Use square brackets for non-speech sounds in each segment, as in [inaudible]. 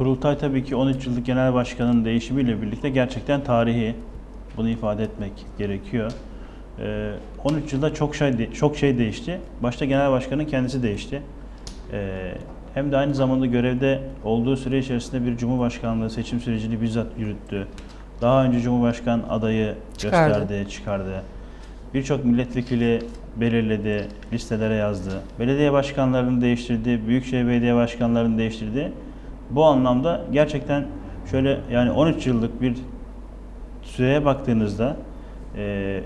kurultay tabii ki 13 yıllık genel başkanın değişimiyle birlikte gerçekten tarihi. Bunu ifade etmek gerekiyor. Ee, 13 yılda çok şey çok şey değişti. Başta genel başkanın kendisi değişti. Ee, hem de aynı zamanda görevde olduğu süre içerisinde bir cumhurbaşkanlığı seçim sürecini bizzat yürüttü. Daha önce cumhurbaşkan adayı Çıkardı. gösterdi, çıkardı. Birçok milletvekili belirledi, listelere yazdı. Belediye başkanlarını değiştirdi, büyükşehir belediye başkanlarını değiştirdi. Bu anlamda gerçekten şöyle yani 13 yıllık bir süreye baktığınızda e,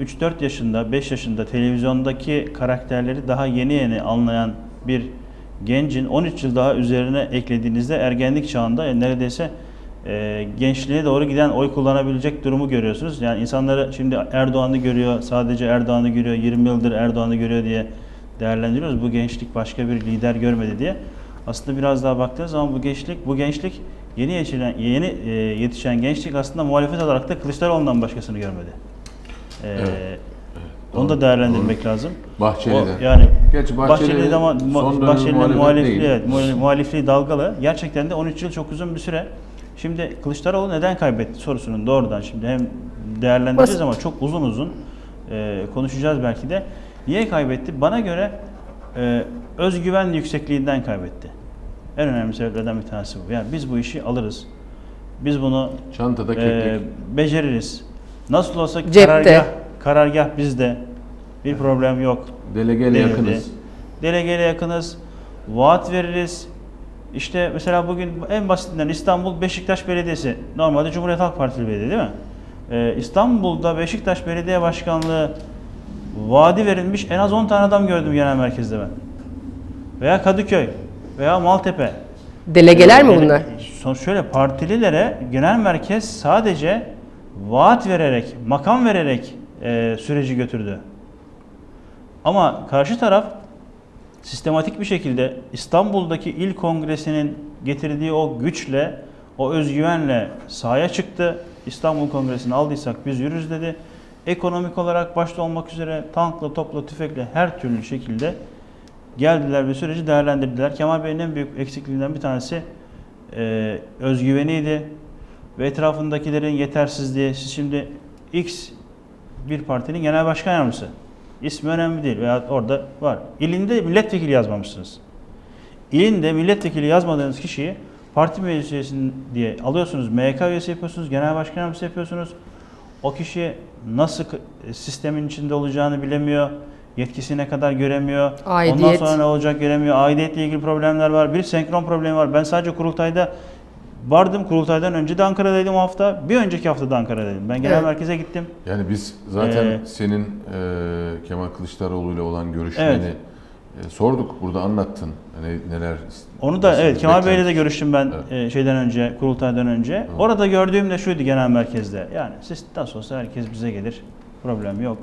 3-4 yaşında, 5 yaşında televizyondaki karakterleri daha yeni yeni anlayan bir gencin 13 yıl daha üzerine eklediğinizde ergenlik çağında e, neredeyse e, gençliğe doğru giden oy kullanabilecek durumu görüyorsunuz. Yani insanları şimdi Erdoğan'ı görüyor, sadece Erdoğan'ı görüyor, 20 yıldır Erdoğan'ı görüyor diye değerlendiriyoruz. Bu gençlik başka bir lider görmedi diye. Aslında biraz daha baktığınız zaman bu gençlik, bu gençlik yeni yetişen, yeni e, yetişen gençlik aslında muhalefet olarak da Kılıçdaroğlu'ndan başkasını görmedi. E, Evet. Onu da değerlendirmek lazım. Bahçeli'de. O, yani Gerçi Bahçeli, Bahçeli de ama Bahçeli'nin muhalefet muhalifliği, evet, dalgalı. Gerçekten de 13 yıl çok uzun bir süre. Şimdi Kılıçdaroğlu neden kaybetti sorusunun doğrudan şimdi hem değerlendireceğiz Basit. ama çok uzun uzun e, konuşacağız belki de. Niye kaybetti? Bana göre e, özgüven yüksekliğinden kaybetti. En önemli sebeplerden bir tanesi bu. Yani biz bu işi alırız. Biz bunu Çantada e, beceririz. Nasıl olsa Cepte. karargah, karargah bizde. Bir problem yok. Delegeyle denildi. yakınız. Delegeyle yakınız. Vaat veririz. İşte mesela bugün en basitinden İstanbul Beşiktaş Belediyesi. Normalde Cumhuriyet Halk Partili belediye değil mi? Ee, İstanbul'da Beşiktaş Belediye Başkanlığı vaadi verilmiş en az 10 tane adam gördüm genel merkezde ben. Veya Kadıköy veya Maltepe. Delegeler mi bunlar? Son şöyle partililere genel merkez sadece vaat vererek, makam vererek e, süreci götürdü. Ama karşı taraf sistematik bir şekilde İstanbul'daki il kongresinin getirdiği o güçle, o özgüvenle sahaya çıktı. İstanbul Kongresi'ni aldıysak biz yürürüz dedi. Ekonomik olarak başta olmak üzere tankla, topla, tüfekle her türlü şekilde geldiler ve süreci değerlendirdiler. Kemal Bey'in en büyük eksikliğinden bir tanesi e, özgüveniydi ve etrafındakilerin yetersizliği. Siz şimdi X bir partinin genel başkan yardımcısı. İsmi önemli değil veya orada var. İlinde milletvekili yazmamışsınız. İlinde milletvekili yazmadığınız kişiyi parti meclis diye alıyorsunuz. MYK üyesi yapıyorsunuz, genel başkan yardımcısı yapıyorsunuz. O kişi nasıl sistemin içinde olacağını bilemiyor. Yetkisine kadar göremiyor. Ondan Aidiyet. sonra ne olacak göremiyor. Aidiyetle ilgili problemler var. Bir senkron problemi var. Ben sadece kurultayda vardım. Kurultaydan önce de Ankara'daydım o hafta. Bir önceki hafta da Ankara'daydım. Ben genel Evet. merkeze gittim. Yani biz zaten Ee, senin e, Kemal Kılıçdaroğlu ile olan görüşmeni Evet. e, sorduk. Burada anlattın. Hani neler Onu da evet Kemal Bey'le de görüştüm ben Evet. e, şeyden önce, kurultaydan önce. Orada gördüğüm de şuydu genel merkezde. Yani siz nasıl olsa herkes bize gelir. Problem yok.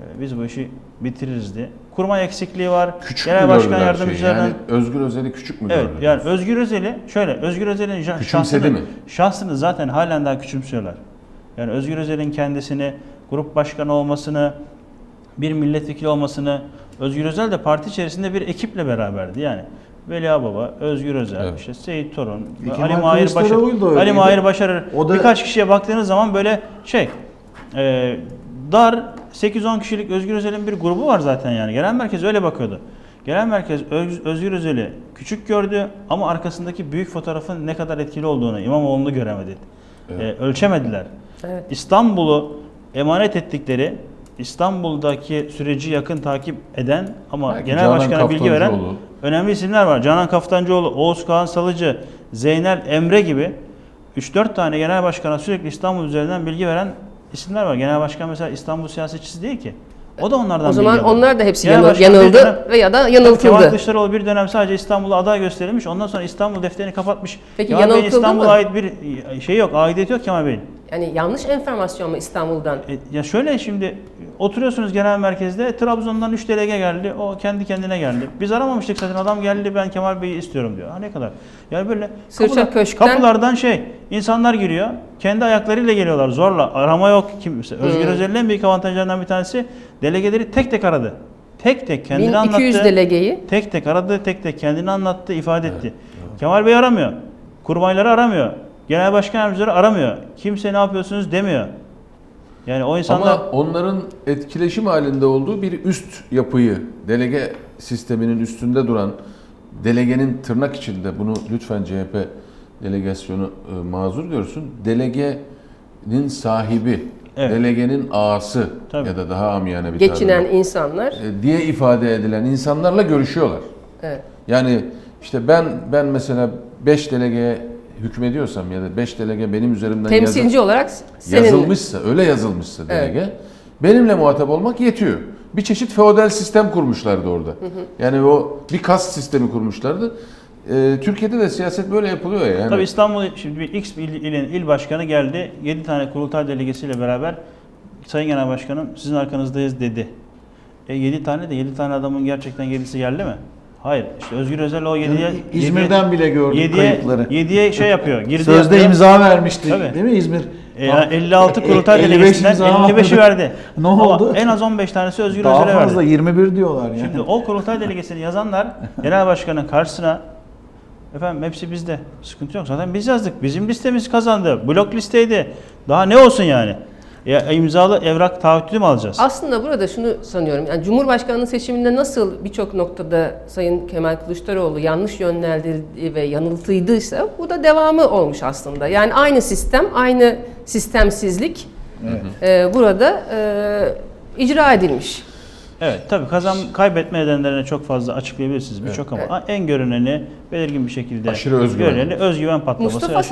E, Biz bu işi bitiririz Kurmay eksikliği var. Küçük genel mü başkan gördüler yardımcılarının? Yani Özgür Özel'i küçük mü Evet yani Özgür Özel'i şöyle Özgür Özel'in şahsını, mi? şahsını zaten halen daha küçümsüyorlar. Yani Özgür Özel'in kendisini, grup başkanı olmasını, bir milletvekili olmasını, Özgür Özel de parti içerisinde bir ekiple beraberdi yani. Veli Baba, Özgür Özel, Evet. işte Seyit Torun, E, Ali Mahir Başar, Ali. Mahir Başarır. Da- Birkaç kişiye baktığınız zaman böyle şey, e, dar 8-10 kişilik Özgür Özel'in bir grubu var zaten yani. Genel merkez öyle bakıyordu. Genel merkez Öz- Özgür Özel'i küçük gördü ama arkasındaki büyük fotoğrafın ne kadar etkili olduğunu İmamoğlu'nu göremedi. Evet. E, ölçemediler. Evet. İstanbul'u emanet ettikleri İstanbul'daki süreci yakın takip eden ama Belki genel Canan başkana bilgi veren önemli isimler var. Canan Kaftancıoğlu, Oğuz Kağan Salıcı, Zeynel Emre gibi 3-4 tane genel başkana sürekli İstanbul üzerinden bilgi veren isimler var. Genel başkan mesela İstanbul siyasetçisi değil ki. O da onlardan O zaman alıyor. onlar da hepsi Genel yanıl- başkan bir yanıldı dönem- veya da Kemal yanıltıldı. Kılıçdaroğlu bir dönem sadece İstanbul'a aday gösterilmiş. Ondan sonra İstanbul defterini kapatmış. Peki Kemal Bey'in yanıltıldı İstanbul'a mı? ait bir şey yok, aidiyeti yok Kemal Bey'in. Yani yanlış enformasyon mu İstanbul'dan? E, ya şöyle şimdi oturuyorsunuz genel merkezde Trabzon'dan 3 delege geldi. O kendi kendine geldi. Biz aramamıştık zaten adam geldi ben Kemal Bey'i istiyorum diyor. Ha ne kadar? Yani böyle Sırça kapılar- köşkten- kapılardan şey insanlar giriyor. Kendi ayaklarıyla geliyorlar zorla. Arama yok kimse. Özgür Hmm. Özel'in en büyük avantajlarından bir tanesi delegeleri tek tek aradı. Tek tek kendini 1200 anlattı. delegeyi Tek tek aradı, tek tek kendini anlattı, ifade etti. Kemal Bey aramıyor. Kurmayları aramıyor. Genel başkan yardımcıları aramıyor. Kimse ne yapıyorsunuz demiyor. Yani o insanlar Ama onların etkileşim halinde olduğu bir üst yapıyı, delege sisteminin üstünde duran, delegenin tırnak içinde bunu lütfen CHP delegasyonu e, mazur görsün. Delegenin sahibi, Evet. delegenin ağası Tabii. ya da daha amiyane bir Geçinen tabirle, insanlar. e, diye ifade edilen insanlarla görüşüyorlar. Evet. Yani işte ben ben mesela 5 delegeye hükmediyorsam ya da 5 delege benim üzerimden yazı- Temsilci olarak senin yazılmışsa, öyle yazılmışsa delege benimle muhatap olmak yetiyor. Bir çeşit feodal sistem kurmuşlardı orada. Yani o bir kast sistemi kurmuşlardı. Ee, Türkiye'de de siyaset böyle yapılıyor ya. Yani. Tabii İstanbul şimdi bir X il, ilin il başkanı geldi. 7 tane kurultay delegesiyle beraber Sayın Genel Başkanım sizin arkanızdayız dedi. E 7 tane de 7 tane adamın gerçekten 7'si yerli mi? Hayır. İşte Özgür Özel o 7'ye Yani İzmir'den bile gördük 7'ye kayıpları. 7'ye şey yapıyor. Girdi Sözde yapıyor. imza vermişti Tabii. değil mi İzmir? E, yani 56 kurultay 55 delegesinden imza 55'i vardı. verdi. [laughs] Ne Ama oldu? En az 15 tanesi Özgür Daha Özel'e fazla verdi. 21 diyorlar yani. Şimdi o kurultay delegesini yazanlar [laughs] genel başkanın karşısına efendim hepsi bizde. Sıkıntı yok. Zaten biz yazdık. Bizim listemiz kazandı. Blok listeydi. Daha ne olsun yani? Ya, imzalı evrak taahhütü mü alacağız? Aslında burada şunu sanıyorum. Yani Cumhurbaşkanlığı seçiminde nasıl birçok noktada Sayın Kemal Kılıçdaroğlu yanlış yönlendirildi ve yanıltıydıysa bu da devamı olmuş aslında. Yani aynı sistem, aynı sistemsizlik e, burada e, icra edilmiş. Evet tabii kazan kaybetme nedenlerini çok fazla açıklayabilirsiniz birçok ama en görüneni belirgin bir şekilde Aşırı özgüven. görüneni özgüven patlaması. Mustafa